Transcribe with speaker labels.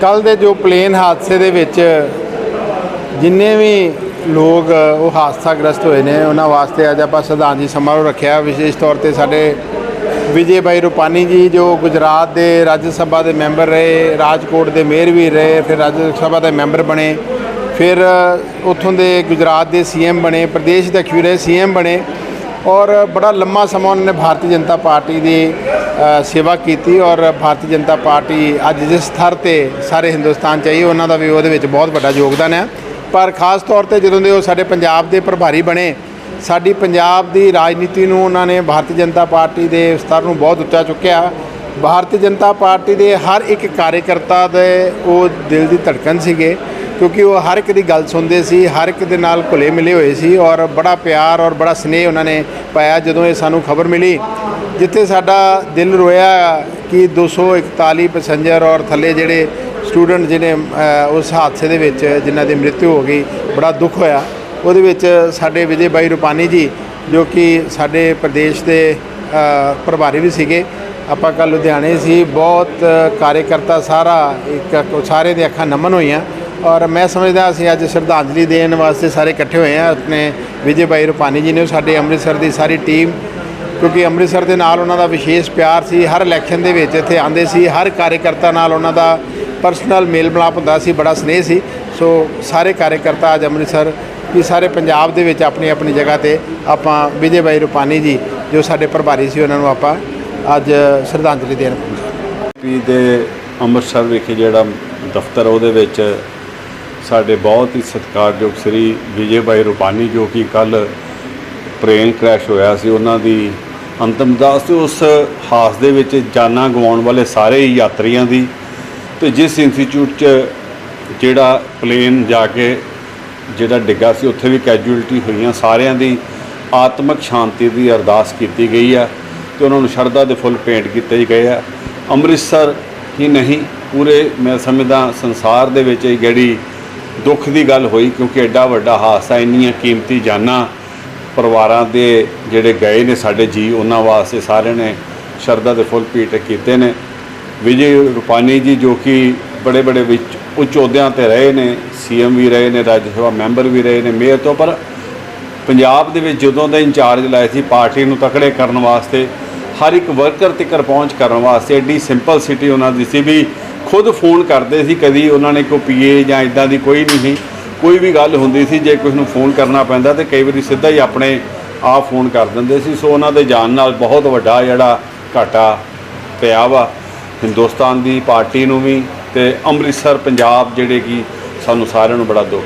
Speaker 1: ਕੱਲ ਦੇ ਜੋ ਪਲੇਨ ਹਾਦਸੇ ਦੇ ਵਿੱਚ ਜਿੰਨੇ ਵੀ ਲੋਕ, ਉਹ ਹਾਦਸਾਗ੍ਰਸਤ ਹੋਏ ਨੇ, ਉਹਨਾਂ ਵਾਸਤੇ ਅੱਜ ਆਪਾਂ ਸ਼ਰਧਾਂਜਲੀ ਸਮਾਰੋਹ ਰੱਖਿਆ। ਵਿਸ਼ੇਸ਼ ਤੌਰ ਤੇ ਸਾਡੇ ਵਿਜੇ ਭਾਈ ਰੂਪਾਨੀ ਜੀ, ਜੋ ਗੁਜਰਾਤ ਦੇ ਰਾਜ ਸਭਾ ਦੇ ਮੈਂਬਰ ਰਹੇ, ਰਾਜਕੋਟ ਦੇ ਮੇਅਰ ਵੀ ਰਹੇ, ਫਿਰ ਰਾਜ ਸਭਾ ਦੇ ਮੈਂਬਰ ਬਣੇ, ਫਿਰ ਉੱਥੋਂ ਦੇ ਗੁਜਰਾਤ ਦੇ ਸੀਐਮ ਬਣੇ, ਪ੍ਰਦੇਸ਼ ਦੇ ਅਖੀਰੇ ਸੀਐਮ ਬਣੇ, ਔਰ ਬੜਾ ਲੰਮਾ ਸਮਾਂ ਉਹਨਾਂ ਨੇ ਭਾਰਤੀ ਜਨਤਾ ਪਾਰਟੀ ਦੀ ਸੇਵਾ ਕੀਤੀ ਔਰ ਭਾਰਤੀ ਜਨਤਾ ਪਾਰਟੀ ਅੱਜ ਜਿਸ ਸਥਰ ਤੇ ਸਾਰੇ ਹਿੰਦੁਸਤਾਨ ਚ ਆਈ, ਉਹਨਾਂ ਦਾ ਵੀ ਉਹਦੇ ਵਿੱਚ ਬਹੁਤ ਵੱਡਾ ਯੋਗਦਾਨ ਹੈ ਪਰ ਖਾਸ ਤੌਰ ਤੇ ਜਦੋਂ ਦੇ ਉਹ ਸਾਡੇ ਪੰਜਾਬ ਦੇ ਪ੍ਰਭਾਰੀ ਬਣੇ, ਸਾਡੀ ਪੰਜਾਬ ਦੀ ਰਾਜਨੀਤੀ ਨੂੰ ਉਹਨਾਂ ਨੇ ਭਾਰਤੀ ਜਨਤਾ ਪਾਰਟੀ ਦੇ ਸਤਰ ਨੂੰ ਬਹੁਤ ਉੱਚਾ ਚੁੱਕਿਆ। ਭਾਰਤੀ ਜਨਤਾ ਪਾਰਟੀ ਦੇ ਹਰ ਇੱਕ ਕਾਰਜਕਰਤਾ ਦੇ ਉਹ ਦਿਲ ਦੀ ਧੜਕਣ ਸੀਗੇ, ਕਿਉਂਕਿ ਉਹ ਹਰ ਇੱਕ ਦੀ ਗੱਲ ਸੁਣਦੇ ਸੀ, ਹਰ ਇੱਕ ਦੇ ਨਾਲ ਘੁਲੇ ਮਿਲੇ ਹੋਏ ਸੀ ਔਰ ਬੜਾ ਪਿਆਰ ਔਰ ਬੜਾ ਸਨੇਹ ਉਹਨਾਂ ਨੇ ਪਾਇਆ ਜਦੋਂ ਇਹ ਸਾਨੂੰ ਖਬਰ ਮਿਲੀ। ਜਿੱਥੇ ਸਾਡਾ ਦਿਲ ਰੋਇਆ ਕਿ 241 ਪੈਸੇਂਜਰ ਔਰ ਥੱਲੇ ਜਿਹੜੇ ਸਟੂਡੈਂਟ ਜਿਹਨੇ ਉਸ ਹਾਦਸੇ ਦੇ ਵਿੱਚ ਜਿਨ੍ਹਾਂ ਦੀ ਮ੍ਰਿਤੂ ਹੋ ਗਈ, ਬੜਾ ਦੁੱਖ ਹੋਇਆ। ਉਹਦੇ ਵਿੱਚ ਸਾਡੇ ਵਿਜੇ ਬਾਈ ਰੁਪਾਨੀ ਜੀ, ਜੋ ਕਿ ਸਾਡੇ ਪ੍ਰਦੇਸ਼ ਦੇ ਪ੍ਰਭਾਰੀ ਵੀ ਸੀਗੇ। ਆਪਾਂ ਕੱਲ ਲੁਧਿਆਣੇ ਸੀ, ਬਹੁਤ ਕਾਰਜਕਰਤਾ ਸਾਰਾ ਇੱਕ ਸਾਰੇ ਦੇ ਅੱਖਾਂ ਨਮਨ ਹੋਈਆਂ। ਔਰ ਮੈਂ ਸਮਝਦਾ ਅਸੀਂ ਅੱਜ ਸ਼ਰਧਾਂਜਲੀ ਦੇਣ ਵਾਸਤੇ ਸਾਰੇ ਇਕੱਠੇ ਹੋਏ ਹਾਂ ਆਪਣੇ ਵਿਜੇ ਬਾਈ ਰੁਪਾਨੀ ਜੀ ਨੇ, ਸਾਡੇ ਅੰਮ੍ਰਿਤਸਰ ਦੀ ਸਾਰੀ ਟੀਮ ਕਿਉਂਕਿ ਅੰਮ੍ਰਿਤਸਰ ਦੇ ਨਾਲ ਉਹਨਾਂ ਦਾ ਵਿਸ਼ੇਸ਼ ਪਿਆਰ ਸੀ, ਹਰ ਇਲੈਕਸ਼ਨ ਦੇ ਵਿੱਚ ਇੱਥੇ ਆਉਂਦੇ ਸੀ, ਹਰ ਕਾਰਜਕਰਤਾ ਨਾਲ ਉਹਨਾਂ ਦਾ ਪਰਸਨਲ ਮੇਲ ਮਿਲਾਪ ਹੁੰਦਾ ਸੀ, ਬੜਾ ਸਨੇਹ ਸੀ। ਸੋ ਸਾਰੇ ਕਾਰਜਕਰਤਾ ਅੱਜ ਅੰਮ੍ਰਿਤਸਰ, ਵੀ ਸਾਰੇ ਪੰਜਾਬ ਦੇ ਵਿੱਚ ਆਪਣੀ ਆਪਣੀ ਜਗ੍ਹਾ ਤੇ ਆਪਾਂ ਵਿਜੇ ਬਾਈ ਰੂਪਾਨੀ ਜੀ, ਜੋ ਸਾਡੇ ਪ੍ਰਭਾਰੀ ਸੀ, ਉਹਨਾਂ ਨੂੰ ਆਪਾਂ ਅੱਜ ਸ਼ਰਧਾਂਜਲੀ ਦੇਣ
Speaker 2: ਪੀ ਦੇ ਅੰਮ੍ਰਿਤਸਰ ਵਿਖੇ ਜਿਹੜਾ ਦਫ਼ਤਰ, ਉਹਦੇ ਵਿੱਚ ਸਾਡੇ ਬਹੁਤ ਹੀ ਸਤਿਕਾਰਯੋਗ ਸ੍ਰੀ ਵਿਜੇ ਬਾਈ ਰੂਪਾਨੀ, ਜੋ ਕਿ ਕੱਲ ਟ੍ਰੇਨ ਕ੍ਰੈਸ਼ ਹੋਇਆ ਸੀ, ਉਹਨਾਂ ਦੀ ਅੰਤਮ ਦਾਸ ਤੇ ਉਸ ਹਾਸ ਦੇ ਵਿੱਚ ਜਾਨਾਂ ਗਵਾਉਣ ਵਾਲੇ ਸਾਰੇ ਹੀ ਯਾਤਰੀਆਂ ਦੀ ਤੇ ਜਿਸ ਇੰਸਟੀਚਿਊਟ 'ਚ ਜਿਹੜਾ ਪਲੇਨ ਜਾ ਕੇ ਜਿਹੜਾ ਡਿੱਗਾ ਸੀ, ਉੱਥੇ ਵੀ ਕੈਜੂਅਲਟੀ ਹੋਈਆਂ ਸਾਰਿਆਂ ਦੀ ਆਤਮਿਕ ਸ਼ਾਂਤੀ ਦੀ ਅਰਦਾਸ ਕੀਤੀ ਗਈ ਹੈ ਤੇ ਉਹਨਾਂ ਨੂੰ ਸ਼ਰਧਾ ਦੇ ਫੁੱਲ ਭੇਂਟ ਕੀਤੇ ਗਏ ਆ। ਅੰਮ੍ਰਿਤਸਰ ਹੀ ਨਹੀਂ, ਪੂਰੇ ਮੈਂ ਸਮਝਦਾ ਸੰਸਾਰ ਦੇ ਵਿੱਚ ਇਹ ਜਿਹੜੀ ਦੁੱਖ ਦੀ ਗੱਲ ਹੋਈ ਕਿਉਂਕਿ ਐਡਾ ਵੱਡਾ ਹਾਦਸਾ ਇੰਨੀਆਂ ਕੀਮਤੀ ਜਾਨਾਂ ਪਰਿਵਾਰਾਂ ਦੇ ਜਿਹੜੇ ਗਏ ਨੇ ਸਾਡੇ ਜੀ, ਉਹਨਾਂ ਵਾਸਤੇ ਸਾਰਿਆਂ ਨੇ ਸ਼ਰਧਾ ਦੇ ਫੁੱਲ ਭੇਟ ਕੀਤੇ ਨੇ। ਵਿਜੇ ਰੂਪਾਨੀ ਜੀ ਜੋ ਕਿ ਬੜੇ ਬੜੇ ਵਿੱਚ ਉੱਚ ਅਹੁਦਿਆਂ ਤੇ ਰਹੇ ਨੇ, ਸੀਐਮ ਵੀ ਰਹੇ ਨੇ, ਰਾਜ ਸਭਾ ਮੈਂਬਰ ਵੀ ਰਹੇ ਨੇ, ਮੇਅਰ ਤੋਂ, ਪਰ ਪੰਜਾਬ ਦੇ ਵਿੱਚ ਜਦੋਂ ਦਾ ਇੰਚਾਰਜ ਲਾਇਆ ਸੀ ਪਾਰਟੀ ਨੂੰ ਤਕੜੇ ਕਰਨ ਵਾਸਤੇ, ਹਰ ਇੱਕ ਵਰਕਰ ਤੱਕ ਪਹੁੰਚ ਕਰਨ ਵਾਸਤੇ, ਐਡੀ ਸਿੰਪਲ ਸਿਟੀ ਉਹਨਾਂ ਦੀ ਸੀ ਵੀ ਖੁਦ ਫੋਨ ਕਰਦੇ ਸੀ, ਕਦੀ ਉਹਨਾਂ ਨੇ ਕੋਈ ਪੀਏ ਜਾਂ ਇਦਾਂ ਦੀ ਕੋਈ ਨਹੀਂ ਸੀ। ਕੋਈ ਵੀ ਗੱਲ ਹੁੰਦੀ ਸੀ, ਜੇ ਕਿਸੇ ਨੂੰ ਫੋਨ ਕਰਨਾ ਪੈਂਦਾ ਤੇ ਕਈ ਵਾਰੀ ਸਿੱਧਾ ਹੀ ਆਪਣੇ ਆਪ ਫੋਨ ਕਰ ਦਿੰਦੇ ਸੀ। ਸੋ ਉਹਨਾਂ ਦੇ ਜਾਣ ਨਾਲ ਬਹੁਤ ਵੱਡਾ ਜਿਹੜਾ ਘਾਟਾ ਪਿਆ ਵਾ। ਹਿੰਦੁਸਤਾਨ ਦੀ ਪਾਰਟੀ ਨੂੰ ਵੀ ਤੇ ਅੰਮ੍ਰਿਤਸਰ, ਪੰਜਾਬ, ਜਿਹੜੇ ਕਿ ਸਾਨੂੰ ਸਾਰਿਆਂ ਨੂੰ ਬੜਾ ਦੁੱਖ